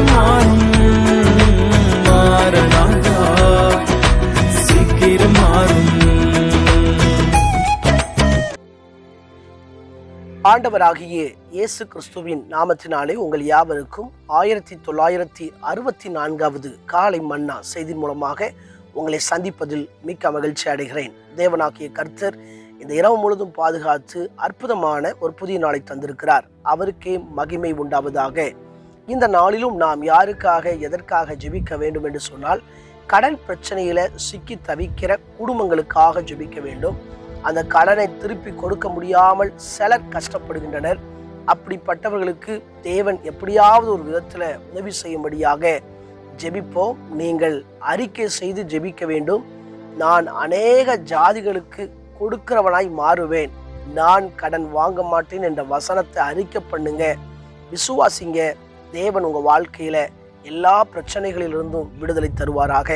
மாறும் மாறனாதா சீக்கிரம் மாறும். ஆண்டவராகிய இயேசு கிறிஸ்துவின் நாமத்தினாலே உங்கள் யாவருக்கும் ஆயிரத்தி தொள்ளாயிரத்தி அறுபத்தி நான்காவது காலை மன்னா செய்தி மூலமாக உங்களை சந்திப்பதில் மிக்க மகிழ்ச்சி அடைகிறேன். தேவனாகிய கர்த்தர் இந்த இரவு முழுதும் பாதுகாத்து அற்புதமான ஒரு புதிய நாளை தந்திருக்கிறார். அவருக்கே மகிமை உண்டாவதாக. இந்த நாளிலும் நாம் யாருக்காக எதற்காக ஜெபிக்க வேண்டும் என்று சொன்னால் கடன் பிரச்சனையில சிக்கி தவிக்கிற குடும்பங்களுக்காக ஜெபிக்க வேண்டும். அந்த கடனை திருப்பி கொடுக்க முடியாமல் சிலர் கஷ்டப்படுகின்றனர். அப்படிப்பட்டவர்களுக்கு தேவன் எப்படியாவது ஒரு விதத்தில் உதவி செய்யும்படியாக ஜெபிப்போம். நீங்கள் அறிக்கை செய்து ஜெபிக்க வேண்டும். நான் அநேக ஜாதிகளுக்கு கொடுக்கிறவனாய் மாறுவேன். நான் கடன் வாங்க மாட்டேன் என்ற வசனத்தை அறிக்கை பண்ணுங்க. விசுவாசிங்க. தேவன் உங்கள் வாழ்க்கையில் எல்லா பிரச்சனைகளிலிருந்தும் விடுதலை தருவாராக.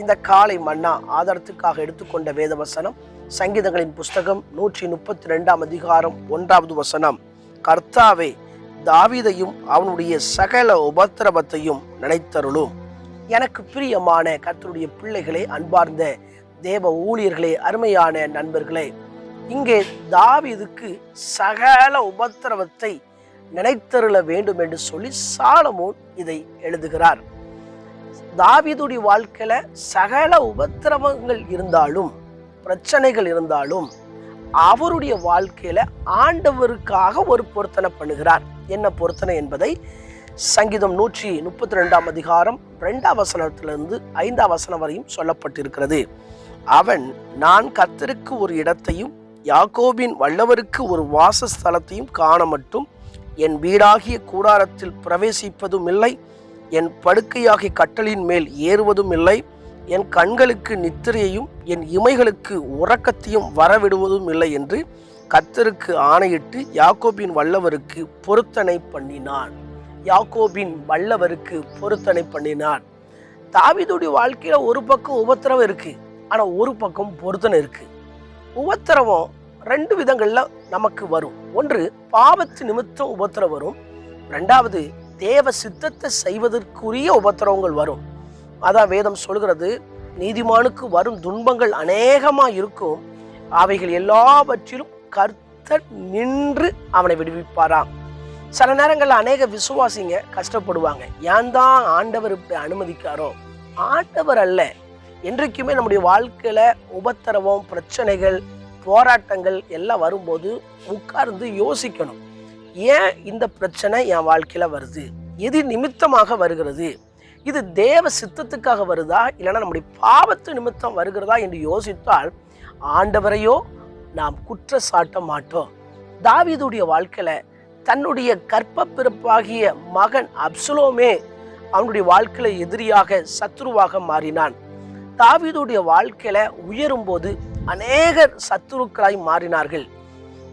இந்த காலை மன்னா ஆதாரத்துக்காக எடுத்துக்கொண்ட வேத வசனம் சங்கீதங்களின் புஸ்தகம் நூற்றி முப்பத்தி ரெண்டாம் அதிகாரம் ஒன்றாவது வசனம். கர்த்தாவே தாவீதையும் அவனுடைய சகல உபத்திரவத்தையும் நினைத்தருளும். எனக்கு பிரியமான கர்த்தருடைய பிள்ளைகளே அன்பார்ந்த தேவ ஊழியர்களே அருமையான நண்பர்களே இங்கே தாவிதுக்கு சகல உபத்திரவத்தை நினைத்தருள வேண்டும் என்று சொல்லி சாலமோன் இதை எழுதுகிறார். தாவிதுடி வாழ்க்கையில சகல உபத்திரவங்கள் இருந்தாலும் பிரச்சனைகள் இருந்தாலும் அவருடைய வாழ்க்கையில ஆண்டவருக்காக ஒரு பொருத்தனை பண்ணுகிறார். என்ன பொருத்தனை என்பதை சங்கீதம் நூற்றி முப்பத்தி ரெண்டாம் அதிகாரம் ரெண்டாம் வசனத்திலிருந்து ஐந்தாம் வசனம் வரையும் சொல்லப்பட்டிருக்கிறது. அவன் நான் கத்தருக்கு ஒரு இடத்தையும் யாக்கோபின் வல்லவருக்கு ஒரு வாசஸ்தலத்தையும் காண மட்டும் என் வீடாகிய கூடாரத்தில் பிரவேசிப்பதும் இல்லை என் படுக்கையாகிய கட்டலின் மேல் ஏறுவதும் இல்லை என் கண்களுக்கு நித்திரையையும் என் இமைகளுக்கு உறக்கத்தையும் வரவிடுவதும் இல்லை என்று கத்தருக்கு ஆணையிட்டு யாக்கோபின் வல்லவருக்கு பொருத்தனை பண்ணினான் யாக்கோபின் வல்லவருக்கு பொருத்தனை பண்ணினான் தாவிதுடைய வாழ்க்கையில் ஒரு பக்கம் உபத்திரவம் இருக்குது ஆனால் ஒரு பக்கம் பொருத்தனை இருக்குது உபத்திரவம் ரெண்டு விதங்களில் நமக்கு வரும். ஒன்று பாவத்து நிமித்தம் உபத்திரம் வரும். ரெண்டாவது தேவ சித்தத்தை செய்வதற்குரிய உபத்திரவங்கள் வரும். அதான் வேதம் சொல்கிறது நீதிமானுக்கு வரும் துன்பங்கள் அநேகமாக இருக்கும். அவைகள் எல்லாவற்றிலும் கர்த்தர் நின்று அவனை விடுவிப்பாராம். சில நேரங்களில் அநேக விசுவாசிங்க கஷ்டப்படுவாங்க. ஏன் தான் ஆண்டவர் இப்படி அனுமதிக்காரோ? ஆண்டவர் அல்ல. என்றைக்குமே நம்முடைய வாழ்க்கையில் உபத்திரவம் பிரச்சனைகள் போராட்டங்கள் எல்லாம் வரும்போது உட்கார்ந்து யோசிக்கணும். ஏன் இந்த பிரச்சனை என் வாழ்க்கையில் வருது? எது நிமித்தமாக வருகிறது. இது தேவ சித்தத்துக்காக வருதா? இல்லைன்னா நம்முடைய பாவத்து நிமித்தம் வருகிறதா என்று யோசித்தால் ஆண்டவரையோ நாம் குற்ற சாட்ட மாட்டோம். தாவீதுடைய வாழ்க்கையில் தன்னுடைய கற்ப பிறப்பாகிய மகன் அப்சுலோமே அவனுடைய வாழ்க்கையில் எதிரியாக சத்ருவாக மாறினான். தாவீதுடைய வாழ்க்கையில உயரும் போது அநேகர் சத்துருக்களாய் மாறினார்கள்.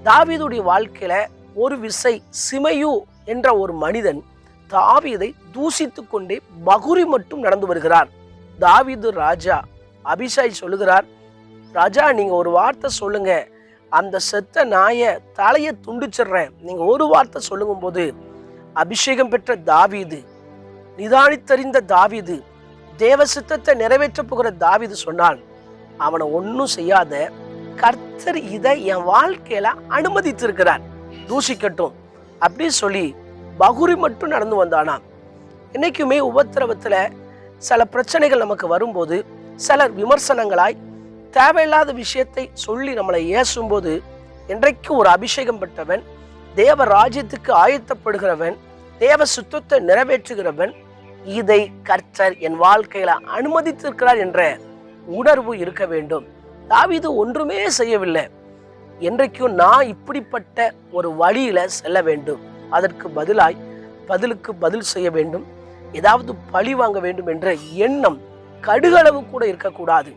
தாவீதுடைய வாழ்க்கையில ஒரு விசை சிமையு என்ற ஒரு மனிதன் தாவீதை தூசித்து கொண்டே பகுரி மட்டும் நடந்து வருகிறார். தாவீது ராஜா அபிஷாய் சொல்லுகிறார் ராஜா நீங்க ஒரு வார்த்தை சொல்லுங்க. அந்த செத்த நாயை தலையை துண்டிச்சிடுறேன். நீங்க ஒரு வார்த்தை சொல்லுங்கும் போது அபிஷேகம் பெற்ற தாவீது நிதானித்தறிந்த தாவீது தேவ சித்தத்தை நிறைவேற்ற போகிற தாவீது சொன்னான் அவனை ஒன்றும் செய்யாத. கர்த்தர் இதை என் வாழ்க்கையில அனுமதித்திருக்கிறார். தூசிக்கட்டும். அப்படின்னு சொல்லி பகுரி மட்டும் நடந்து வந்தானாம். என்றைக்குமே உபத்திரவத்தில் சில பிரச்சனைகள் நமக்கு வரும்போது சிலர் விமர்சனங்களாய் தேவையில்லாத விஷயத்தை சொல்லி நம்மளை ஏசும்போது இன்றைக்கு ஒரு அபிஷேகம் பெற்றவன் தேவ ராஜ்யத்துக்கு ஆயத்தப்படுகிறவன் தேவ சுத்தத்தை நிறைவேற்றுகிறவன் இதை கர்த்தர் என் வாழ்க்கையில அனுமதித்திருக்கிறார் என்ற உணர்வு இருக்க வேண்டும். தாவிது ஒன்றுமே செய்யவில்லை. என்றைக்கும் நான் இப்படிப்பட்ட ஒரு வழியில செல்ல வேண்டும். அதற்கு பதிலாய் பதிலுக்கு பதில் செய்ய வேண்டும். ஏதாவது பழி வாங்க வேண்டும் என்ற எண்ணம் கடுகளவு கூட இருக்கக்கூடாது.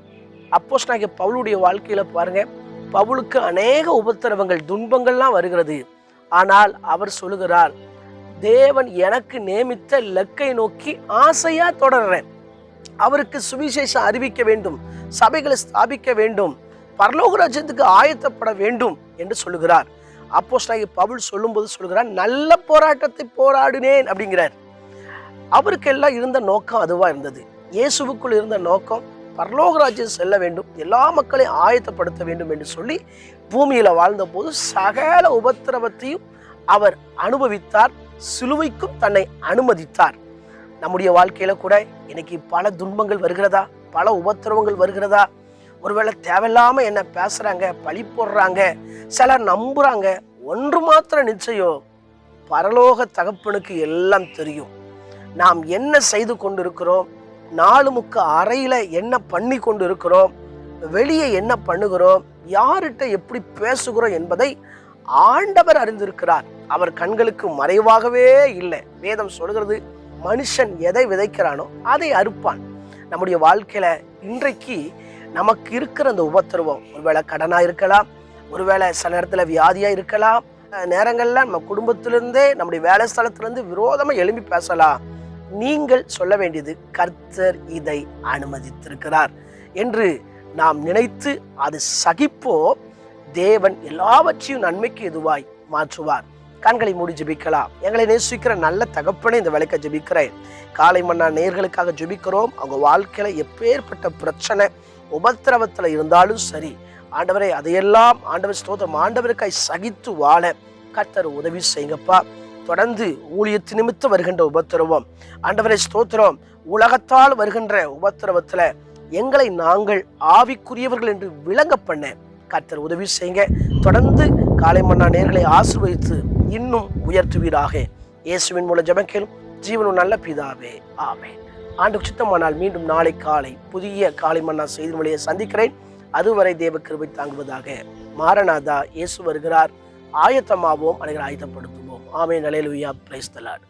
அப்போஸ் நாங்கள் பவுளுடைய வாழ்க்கையில பாருங்க பவுலுக்கு அநேக உபத்திரவங்கள் துன்பங்கள்லாம் வருகிறது. ஆனால் அவர் சொல்லுகிறார் தேவன் எனக்கு நியமித்த லக்கை நோக்கி ஆசையா தொடர்றேன். அவருக்கு சுவிசேஷம் அறிவிக்க வேண்டும் சபைகளை ஸ்தாபிக்க வேண்டும் பரலோக ராஜ்யத்துக்கு ஆயத்தப்பட வேண்டும் என்று சொல்லுகிறார். அப்போஸ் பவுல் சொல்லும்போது சொல்லுகிறார் நல்ல போராட்டத்தை போராடினேன் அப்படிங்கிறார். அவருக்கெல்லாம் இருந்த நோக்கம் அதுவாக இருந்தது. இயேசுவுக்குள் இருந்த நோக்கம் பரலோகராஜ்யம் செல்ல வேண்டும் எல்லா மக்களையும் ஆயத்தப்படுத்த வேண்டும் என்று சொல்லி பூமியில் வாழ்ந்தபோது சகல உபத்திரவத்தையும் அவர் அனுபவித்தார். சிலுவைக்கும் தன்னை அனுமதித்தார். நம்முடைய வாழ்க்கையில கூட இன்னைக்கு பல துன்பங்கள் வருகிறதா? பல உபத்திரவங்கள் வருகிறதா? ஒருவேளை தேவையில்லாம என்ன பேசுறாங்க பழி போடுறாங்க சிலர் நம்புறாங்க ஒன்று மாத்திரம் நிச்சயம் பரலோக தகப்பனுக்கு எல்லாம் தெரியும். நாம் என்ன செய்து கொண்டிருக்கிறோம்? நாலு முக்க அறையில் என்ன பண்ணி கொண்டு இருக்கிறோம் வெளியே என்ன பண்ணுகிறோம்? யார்கிட்ட எப்படி பேசுகிறோம் என்பதை ஆண்டவர் அறிந்திருக்கிறார். அவர் கண்களுக்கு மறைவாகவே இல்லை. வேதம் சொல்கிறது மனுஷன் எதை விதைக்கிறானோ அதை அறுப்பான். நம்முடைய வாழ்க்கையில் இன்றைக்கு நமக்கு இருக்கிற அந்த உபத்திரவம் ஒருவேளை கடனாக இருக்கலாம் ஒருவேளை சில நேரத்தில் வியாதியாக இருக்கலாம் நேரங்களில் நம்ம குடும்பத்திலிருந்தே நம்முடைய வேலை ஸ்தலத்திலேருந்து விரோதமாக எழும்பி பேசலாம். நீங்கள் சொல்ல வேண்டியது கர்த்தர் இதை அனுமதித்திருக்கிறார் என்று நாம் நினைத்து அது சகிப்போ தேவன் எல்லாவற்றையும் நன்மைக்கு எதுவாய் மாற்றுவார். கண்களை மூடி ஜெபிக்கலாம். எங்களை நேசிக்கிற நல்ல தகப்பனே இந்த விளக்க ஜெபிக்கிறேன். காலை மன்னா நேர்களுக்காக ஜெபிக்கிறோம். அவங்க வாழ்க்கையில எப்பேற்பட்ட பிரச்சனை உபத்திரவத்தில் இருந்தாலும் சரி ஆண்டவரை அதையெல்லாம் ஆண்டவர் ஸ்தோத்திரம் ஆண்டவருக்காய் சகித்து வாழ கர்த்தர் உதவி செய்யுங்கப்பா. தொடர்ந்து ஊழியத்து நிமித்து வருகின்ற உபத்திரவம். ஆண்டவரை ஸ்தோத்திரம். உலகத்தால் வருகின்ற உபத்திரவத்தில் எங்களை நாங்கள் ஆவிக்குரியவர்கள் என்று விளங்க பண்ண கர்த்தர் உதவி செய்யுங்க. தொடர்ந்து காலை மன்னா நேர்களை ஆசிர்வதித்து இன்னும் உயர்த்துவீராக இயேசுவின் மூலம் ஜெபக்கேலும் ஜீவனும் நல்ல பிதாவே. ஆமே ஆண்டு சித்தமானால் மீண்டும் நாளை காலை புதிய காலை மன்னா செய்தி மொழியை சந்திக்கிறேன். அதுவரை தேவ கிருபை தாங்குவதாக மாரநாதா இயேசு வருகிறார். ஆயத்தமாவோம் அனைவரை ஆயத்தப்படுத்துவோம். ஆமே நலையிலுயா பிரைஸ்தலாட்